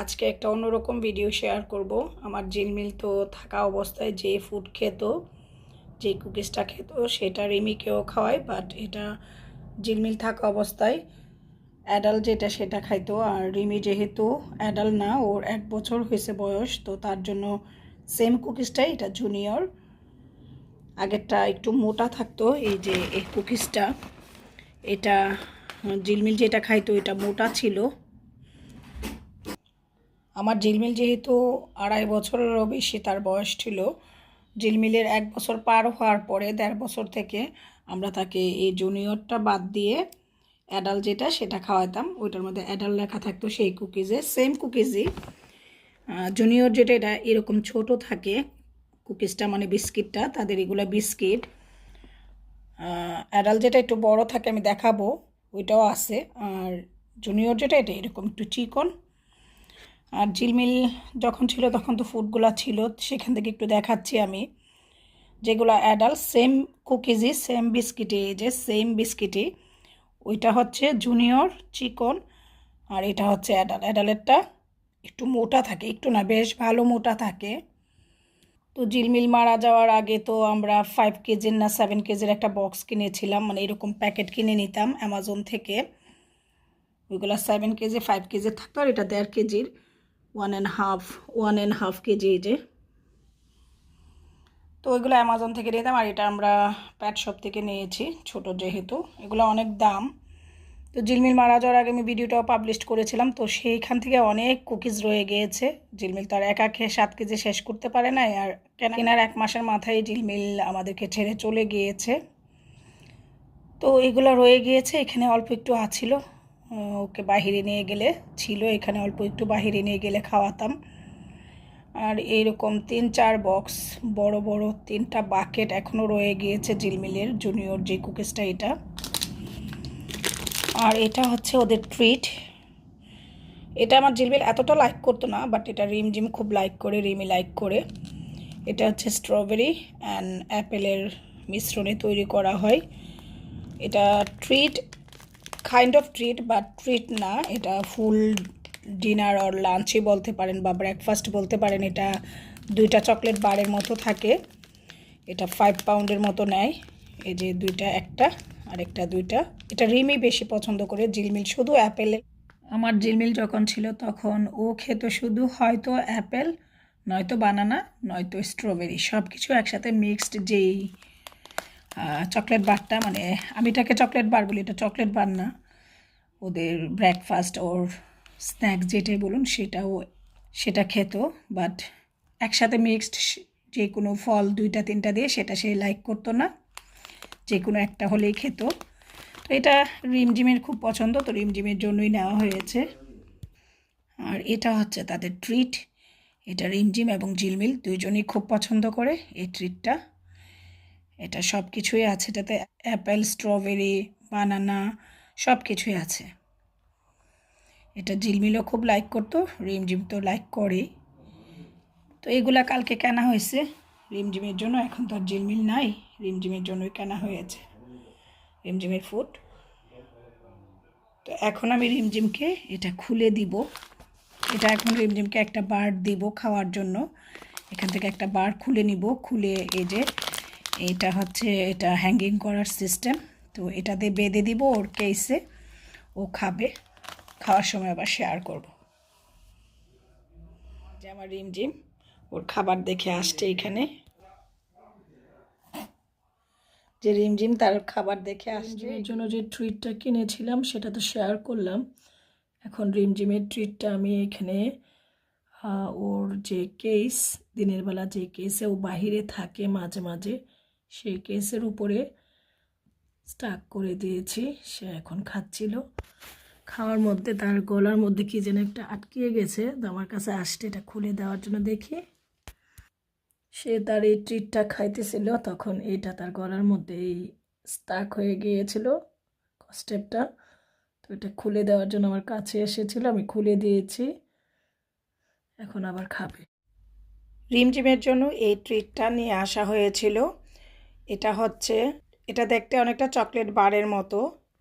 আজকে একটা অন্যরকম ভিডিও শেয়ার করব। আমার জিলমিল তো থাকা অবস্থায় যে ফুড খেত, যে কুকিজটা খেত, সেটা রিমিকেও খাওয়ায় বাট এটা জিলমিল থাকা অবস্থায় অ্যাডাল্ট যেটা সেটা খাইতো, আর রিমি যেহেতু অ্যাডাল্ট না, ওর এক বছর হয়েছে বয়স, তো তার জন্য সেম কুকিজটাই এটা জুনিয়র আগেরটা একটু মোটা থাকতো, এই যে এই কুকিজটা এটা জিলমিল যেটা খাইতো, এটা মোটা ছিল। আমার ঝিলমিল যেহেতু আড়াই বছরেরও বেশি তার বয়স ছিল ঝিলমিলের এক বছর পার হওয়ার পরে দেড় বছর থেকে আমরা তাকে এই জুনিয়রটা বাদ দিয়ে অ্যাডাল যেটা সেটা খাওয়াতাম। ওইটার মধ্যে অ্যাডাল লেখা থাকতো সেই কুকিজে, সেম কুকিজই। জুনিয়র যেটা, এটা এরকম ছোট থাকে, কুকিজটা মানে বিস্কিটটা, তাদের এগুলো বিস্কিট। অ্যাডাল যেটা একটু বড় থাকে আমি দেখাবো, ওইটাও আছে। আর জুনিয়র যেটা, এটা এরকম একটু চিকন। আর ঝিলমিল যখন ছিল তখন তো ফুডগুলো ছিল, সেখান থেকে একটু দেখাচ্ছি আমি। যেগুলো অ্যাডাল্ট সেম কুকিজই সেম বিস্কিটে এই যে সেম বিস্কিটই ওইটা হচ্ছে জুনিয়র চিকন আর এটা হচ্ছে অ্যাডাল অ্যাডালেরটা একটু মোটা থাকে, একটু না, বেশ ভালো মোটা থাকে। তো ঝিলমিল মারা যাওয়ার আগে তো আমরা ফাইভ কেজির না সেভেন কেজির একটা বক্স কিনেছিলাম মানে এরকম প্যাকেট কিনে নিতাম অ্যামাজন থেকে। ওইগুলো সেভেন কেজি ফাইভ কেজি থাকতো আর এটা দেড় কেজির one and half one and half KG এই যে। তো ওইগুলো অ্যামাজন থেকে নিতাম আর এটা আমরা প্যাট শপ থেকে নিয়েছি, ছোট যেহেতু। এগুলো অনেক দাম। তো জিলমিল মারা যাওয়ার আগে আমি ভিডিওটাও পাবলিশ করেছিলাম, তো সেইখান থেকে অনেক কুকিজ রয়ে গিয়েছে। জিলমিল তো আর একা খেয়ে সাত কেজি শেষ করতে পারে না আর কেনার এক মাসের মাথায় জিলমিল আমাদেরকে ছেড়ে চলে গিয়েছে। তো এগুলো রয়ে গিয়েছে, এখানে অল্প একটু আছিল ওকে বাহিরে নিয়ে গেলে, ছিল এখানে, অল্প একটু বাহিরে নিয়ে গেলে খাওয়াতাম। আর এইরকম তিন চার বক্স বড় বড় তিনটা বাকেট এখনও রয়ে গিয়েছে জিলমিলের জুনিয়র যে কুকিজটা এটা। আর এটা হচ্ছে ওদের ট্রিট এটা আমার জিলমিল এতটা লাইক করতো না বাট এটা রিম জিম খুব লাইক করে রিমি লাইক করে। এটা হচ্ছে স্ট্রবেরি অ্যান্ড অ্যাপেলের মিশ্রণে তৈরি করা হয়। এটা ট্রিট কাইন্ড অফ ট্রিট বা ট্রিট না। এটা ফুল ডিনার অর লাঞ্চই বলতে পারেন বা ব্রেকফাস্ট বলতে পারেন। এটা দুইটা চকলেট বারের মতো থাকে। এটা ফাইভ পাউন্ডের মতো নেয়। এই যে দুইটা, একটা আর একটা দুইটা। এটা রিমি বেশি পছন্দ করে, জিলমিল। শুধু অ্যাপেলে আমার জিলমিল যখন ছিল তখন ও খেত শুধু হয়তো অ্যাপেল নয়তো বানানা নয়তো স্ট্রবেরি সব কিছু একসাথে মিক্সড যেই চকলেট বারটা মানে আমি এটাকে চকলেট বার বলি, এটা চকলেট বার না। ওদের ব্রেকফাস্ট ওর স্ন্যাক্স যেটাই বলুন, সেটাও, সেটা খেত। বাট একসাথে মিক্সড যে কোনো ফল দুইটা, তিনটা দিয়ে সেটা সে লাইক করতো না। যে কোনো একটা হলেই খেত। তো এটা রিমজিমের খুব পছন্দ, তো রিমজিমের জন্যই নেওয়া হয়েছে। আর এটা হচ্ছে তাদের ট্রিট এটা রিমজিম এবং ঝিলমিল, দুইজনই খুব পছন্দ করে এই ট্রিটটা এটা সব কিছুই আছে, এটাতে অ্যাপেল, স্ট্রবেরি, বানানা সব কিছুই আছে। এটা ঝিলমিলও খুব লাইক করতো, রিমঝিম তো লাইক করেই। তো এগুলা কালকে কেনা হয়েছে। রিমঝিমের জন্য এখন তো আর ঝিলমিল নাই, রিমঝিমের জন্যই কেনা হয়েছে রিমঝিমের ফুড তো এখন আমি রিমঝিমকে এটা খুলে দিব। এটা এখন রিমঝিমকে একটা বার দিব খাওয়ার জন্য। এখান থেকে একটা বার খুলে নিব, খুলে এই যে এটা হচ্ছে এটা হ্যাঙ্গিং করার সিস্টেম তো এটাতে বেঁধে দিব ওর কেসে ও খাবে। খাওয়ার সময় আবার শেয়ার করব। যে আমার রিমঝিম ওর খাবার দেখে আসছে এখানে। যে রিমঝিম তার খাবার দেখে আসছে। এর জন্য যে ট্রিটটা কিনেছিলাম সেটা তো শেয়ার করলাম। এখন রিমঝিমের ট্রিটটা আমি এখানে ওর যে কেস দিনের বেলা যে কেসে ও বাহিরে থাকে মাঝে মাঝে। সেই কেসের উপরে স্টাক করে দিয়েছি, সে এখন খাচ্ছিল। খাওয়ার মধ্যে তার গলার মধ্যে কি যেন একটা আটকিয়ে গেছে, তো আমার কাছে আসতে এটা খুলে দেওয়ার জন্য দেখি। সে তার এই ট্রিটটা খাইতেছিল, তখন এটা তার গলার মধ্যে এই স্টাক হয়ে গিয়েছিল স্টেপটা তো এটা খুলে দেওয়ার জন্য আমার কাছে এসেছিল, আমি খুলে দিয়েছি, এখন আবার খাবে। রিমঝিমের জন্য এই ট্রিটটা নিয়ে আসা হয়েছিল। এটা হচ্ছে, এটা দেখতে অনেকটা চকলেট বারের মতো।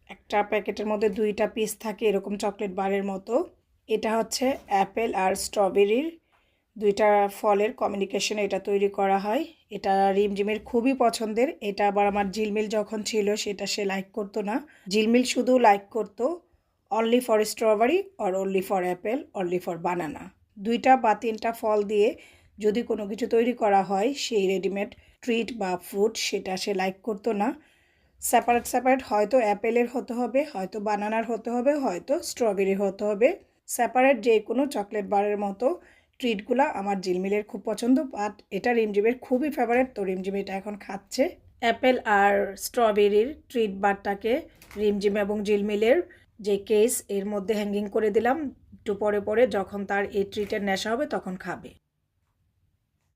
একটা প্যাকেটের মধ্যে দুইটা পিস থাকে এরকম চকলেট বারের মতো। এটা হচ্ছে অ্যাপেল আর স্ট্রবেরির দুইটা ফলের কমিউনিকেশন এটা তৈরি করা হয়। এটা রিমঝিমের খুবই পছন্দের। এটা আবার আমার ঝিলমিল যখন ছিল সেটা সে লাইক করতো না। ঝিলমিল শুধু লাইক করতো only for strawberry or only for apple only for banana দুইটা বা তিনটা ফল দিয়ে যদি কোনো কিছু তৈরি করা হয়, সেই রেডিমেড ট্রিট বা ফ্রুট সেটা সে লাইক করতো না। সেপারেট সেপারেট হয়তো অ্যাপেলের হতে হবে, হয়তো বানানার হতে হবে, হয়তো স্ট্রবেরির হতে হবে। সেপারেট যে কোনো চকলেট বারের মতো ট্রিটগুলো আমার জিলমিলের খুব পছন্দ বাট এটা রিমজিমের খুবই ফেভারেট তো রিমজিম এটা এখন খাচ্ছে। অ্যাপেল আর স্ট্রবেরির ট্রিট বারটাকে রিমজিম এবং জিলমিলের যে কেস এর মধ্যে হ্যাঙ্গিং করে দিলাম। একটু পরে পরে যখন তার এই ট্রিটের নেশা হবে, তখন খাবে।